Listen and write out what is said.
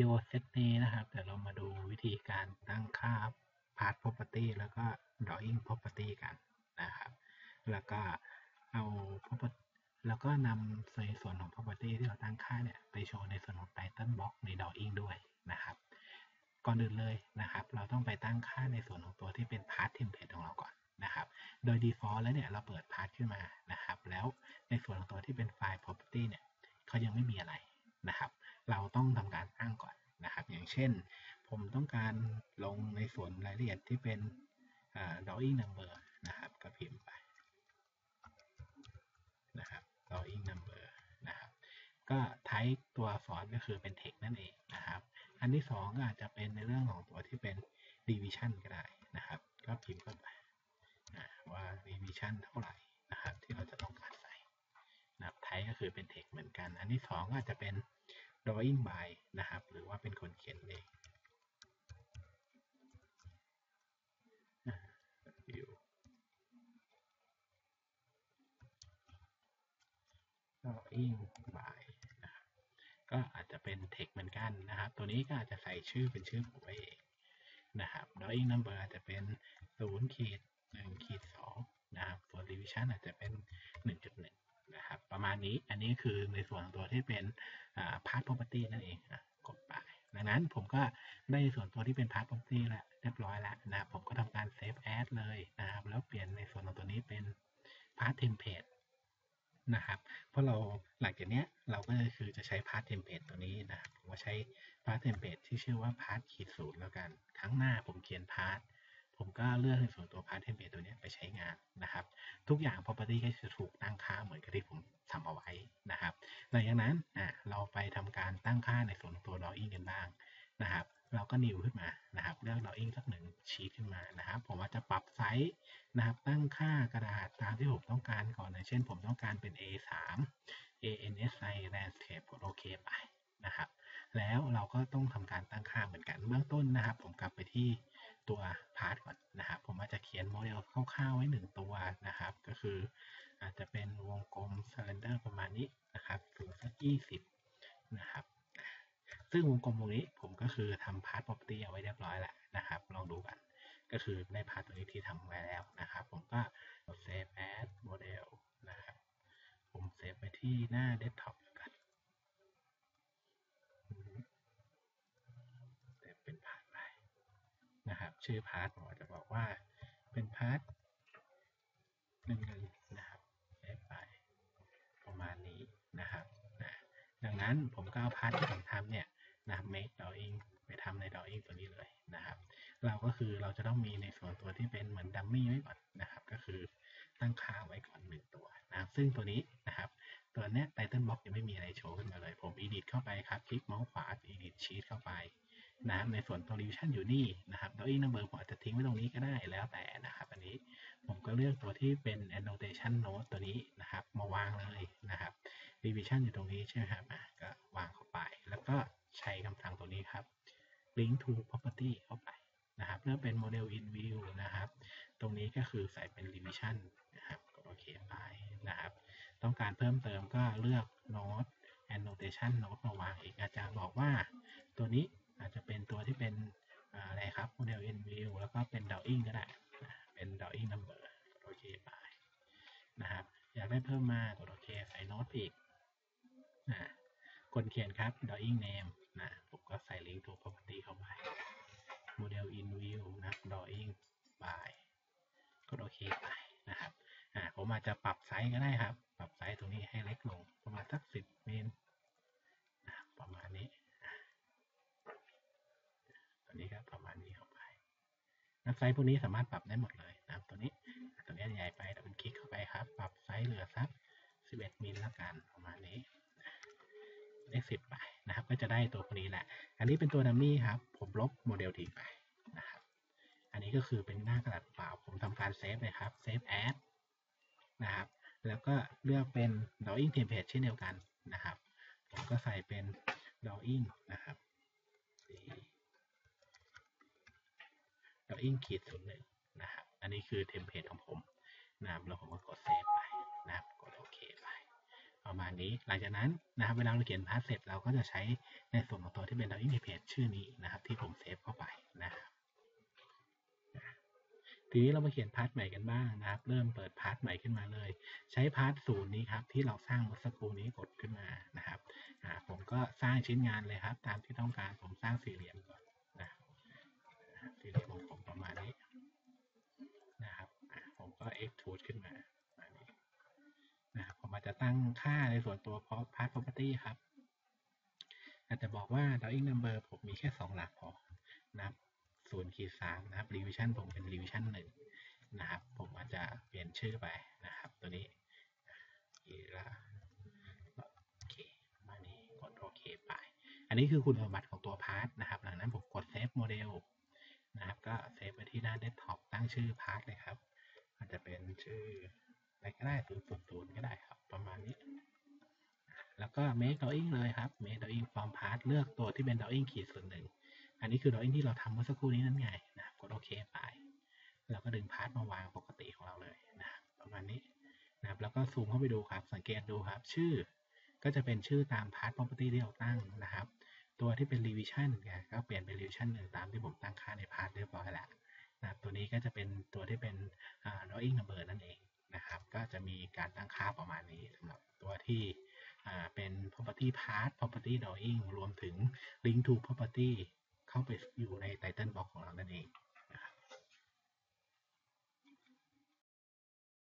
วิดีโอเซตนี้นะครับ เดี๋ยวเรามาดูวิธีการตั้งค่า Part Property แล้วก็ Drawing Property กันนะครับ แล้วก็เอา property แล้วก็นำในส่วนของ property ที่เราตั้งค่าเนี่ย ไปโชว์ในส่วนของ title box ใน drawing ด้วยนะครับ ก่อนอื่นเลยนะครับ เราต้องไปตั้งค่าในส่วนของตัวที่เป็น part template ของเราก่อนนะครับ โดย default แล้วเนี่ย เราเปิด part ขึ้นมานะครับ แล้วในส่วนของตัวที่เป็นไฟล์ property เนี่ยเขายังไม่มีอะไร นะครับ เราต้องทำการตั้งก่อนนะครับ อย่างเช่น ผมต้องการลงในส่วนรายละเอียดที่เป็น drawing number นะครับก็พิมพ์ไปนะครับ drawing number นะครับก็ type ตัวอักษรก็คือเป็น text นั่นเองนะครับ อันที่สองก็อาจจะเป็นในเรื่องของตัวที่เป็น division ก็ได้นะครับ ก็พิมพ์เข้าไปว่า division เท่าไหร่นะครับ ที่เราจะต้องการใส่นะครับ type ก็คือเป็น text เหมือนกัน อันที่สองก็อาจจะเป็น drawing by นะครับ หรือว่าเป็นคนเขียนเอง view drawing by นะครับก็อาจจะเป็น text เหมือนกันนะครับ ตัวนี้ก็อาจจะใส่ชื่อเป็นชื่อผมเองนะครับ drawing number อาจจะเป็น0ขีด1ขีด2นะครับ ส่วน division อาจจะเป็น 1.1 นะครับ ประมาณนี้อันนี้คือในส่วนของตัวที่เป็น part property นั่นเองกดไปดังนั้นผมก็ได้ส่วนตัวที่เป็น part property แล้วเรียบร้อยแล้วนะผมก็ทำการ save as เลยนะครับ แล้วเปลี่ยนในส่วนของตัวนี้เป็น part template นะครับ เพราะเราหลังจากนี้เราก็คือจะใช้ part template ตัวนี้นะผมก็ใช้ part template ที่ชื่อว่า part ขีดศูนย์แล้วกัน ครั้งหน้าผมเขียน part ผมก็เลือกในส่วนตัว part template ตัวนี้ไปใช้งานนะครับ ทุกอย่าง property ก็จะถูกตั้งค่าเหมือนกับที่ผมทำเอาไว้นะครับหลังจากนั้นอะเราไปทำการตั้งค่าในส่วนตัว drawing กันบ้างนะครับ เราก็ new ขึ้นมานะครับ เลือก drawing สักหนึ่งชีทขึ้นมานะครับ ผมอาจะปรับไซส์นะครับ ตั้งค่ากระดาษตามที่ผมต้องการก่อนอย่างเช่น ผมต้องการเป็น A3 ANSI landscape กดโอเคไปนะครับ แล้วเราก็ต้องทำการตั้งค่าเหมือนกันเบื้องต้นนะครับ ผมกลับไปที่ ตัวพาร์ทก่อนนะครับ ผมอาจจะเขียนโมเดลคร่าวๆไว้หนึ่งตัวนะครับ ก็คืออาจจะเป็นวงกลมซิลินเดอร์ประมาณนี้นะครับสูงสักยี่สิบนะครับ ซึ่งวงกลมตรงนี้ผมก็คือทำพาร์ท property เอาไว้เรียบร้อยแล้วนะครับ ลองดูกัน ก็คือในพาร์ทตัวนี้ที่ทำไว้แล้วนะครับ ผมก็ save as model นะครับ ผมเซฟไปที่หน้า desktop แล้วกันเซฟเป็นพาร์ทไปนะครับ ชื่อพาร์ทผมอาจจะบอกว่าเป็นพาร์ทหนึ่งหนึ่งนะครับเซฟไปประมาณนี้นะครับนะดังนั้นผมก็เอาพาร์ทที่ผมทำเนี่ยนะครับ make drawing ไปทำใน drawing ตัวนี้เลยนะครับ เราก็คือเราจะต้องมีในส่วนตัวที่เป็นเหมือนดัมมี่ไว้ก่อนนะครับ ก็คือตั้งค่าไว้ก่อนหนึ่งตัวนะครับ ซึ่งตัวนี้นะครับ ตัวเนี้ย title box ยังไม่มีอะไรโชว์ขึ้นมาเลย ผม edit เข้าไปครับ คลิกเมาส์ขวา edit sheet เข้าไป นะครับในส่วนตัว revision อยู่นี่นะครับ drawing number ผมอาจจะทิ้งไว้ตรงนี้ก็ได้แล้วแต่นะครับ อันนี้ผมก็เลือกตัวที่เป็น annotation note ตัวนี้นะครับ มาวางเลยนะครับ revision อยู่ตรงนี้ใช่ไหมครับอะก็วางเข้าไป แล้วก็ใช้คำสั่งตัวนี้ครับ link to property เข้าไปนะครับเพื่อเป็น model in view นะครับ ตรงนี้ก็คือใส่เป็น revision นะครับกดโอเคไปนะครับ ต้องการเพิ่มเติมก็เลือก note annotation note มาวางอีกอาจารย์บอกว่าตัวนี้ จจะเป็นตัวที่เป็นอะไรครับ model n view แล้วก็เป็น drawing ก็ได้เป็น drawing number กดโอเคไปนะครับ อยากได้เพิ่มมากดโอเคใส่ note อีกนะคนเขียนครับ drawing name นะผมก็ใส่ link to property เข้าไป model in view นะ drawing by กดโอเคไปนะครับอ่าผมอาจจะปรับไซส์ก็ได้ครับ ปรับไซส์ตรงนี้ให้เล็กลงประมาณสักสิบมิลนะประมาณนี้ ตัวนี้ก็ประมาณนี้เข้าไปนะไซส์พวกนี้สามารถปรับได้หมดเลยนะครับตัวนี้ตัวนี้ใหญ่ไปแต่เป็นคลิกเข้าไปครับ ปรับไซส์เหลือสัก 11มิลละกันประมาณนี้เลขสิบไปนะครับ ก็จะได้ตัวคนนี้แหละ อันนี้เป็นตัวดัมมี่ครับ ผมลบโมเดลทิ้งไปนะครับ อันนี้ก็คือเป็นหน้ากระดาษเปล่า ผมทำการเซฟเลยครับเซฟแอดนะครับ แล้วก็เลือกเป็น drawing template เช่นเดียวกันนะครับ ผมก็ใส่เป็น drawing นะครับ drawing ขีดศูนย์หนึ่งนะครับ อันนี้คือเทมเพลตของผมนะครับแล้วผมก็กดเซฟไปนะครับ กดโอเคไป ประมาณนี้ หลังจากนั้นนะครับ เวลาเราเขียนพาสเสร็จเราก็จะใช้ในส่วนของตัวที่เป็น drawing page ชื่อนี้นะครับ ที่ผมเซฟเข้าไปนะครับทีนี้เรามาเขียนพาร์ทใหม่กันบ้างนะครับ เริ่มเปิดพาร์ทใหม่ขึ้นมาเลย ใช้พาร์ทศูนย์นี้ครับที่เราสร้างเมื่อสักครู่นี้กดขึ้นมานะครับผมก็สร้างชิ้นงานเลยครับ ตามที่ต้องการผมสร้างสี่เหลี่ยมก่อน นะสี่เหลี่ยมของผมประมาณนี้นะครับผมก็ extrude ขึ้นมาประมาณนี้นะครับผมอาจจะตั้งค่าในส่วนตัว part property ครับ อาจจะบอกว่า drawing number ผมมีแค่สองหลักพอนะครับศูนย์ขีดสามนะครับ revision ผมเป็น revision หนึ่งนะครับ ผมอาจจะเปลี่ยนชื่อไปนะครับ ตัวนี้กีฬาโอเคมานี้กดโอเคไป อันนี้คือคุณสมบัติของตัวพาร์ทนะครับ หลังนั้นผมกดเซ ก็เซฟไปที่หน้าเดสก์ท็อปตั้งชื่อพาร์ทเลยครับ อาจจะเป็นชื่ออะไรก็ได้ศูนย์ศูนย์ก็ได้ครับ ประมาณนี้ แล้วก็ make drawing เลยครับ make drawing from part เลือกตัวที่เป็น drawing ขีดส่วนหนึ่ง อันนี้คือ drawing ที่เราทำเมื่อสักครู่นี้นั่นไงนะครับกดโอเคไปแล้วก็ดึงพาร์ทมาวางปกติของเราเลยนะประมาณนี้นะครับ แล้วก็ซูมเข้าไปดูครับ สังเกตดูครับ ชื่อก็จะเป็นชื่อตามพาร์ท property ที่เราตั้งนะครับ ตัวที่เป็น revision นก็เปลี่ยนเป็น revision หนึ่งตามที่ผมตั้งค่าในพาร์ทเรียบร้อยแล้วนะตัวนี้ก็จะเป็นตัวที่เป็น drawing number นั่นเองนะครับ ก็จะมีการตั้งค่าประมาณนี้สำหรับตัวที่เป็น property part property drawing รวมถึง link to property เข้าไปอยู่ใน title box ของเรานั่นเอง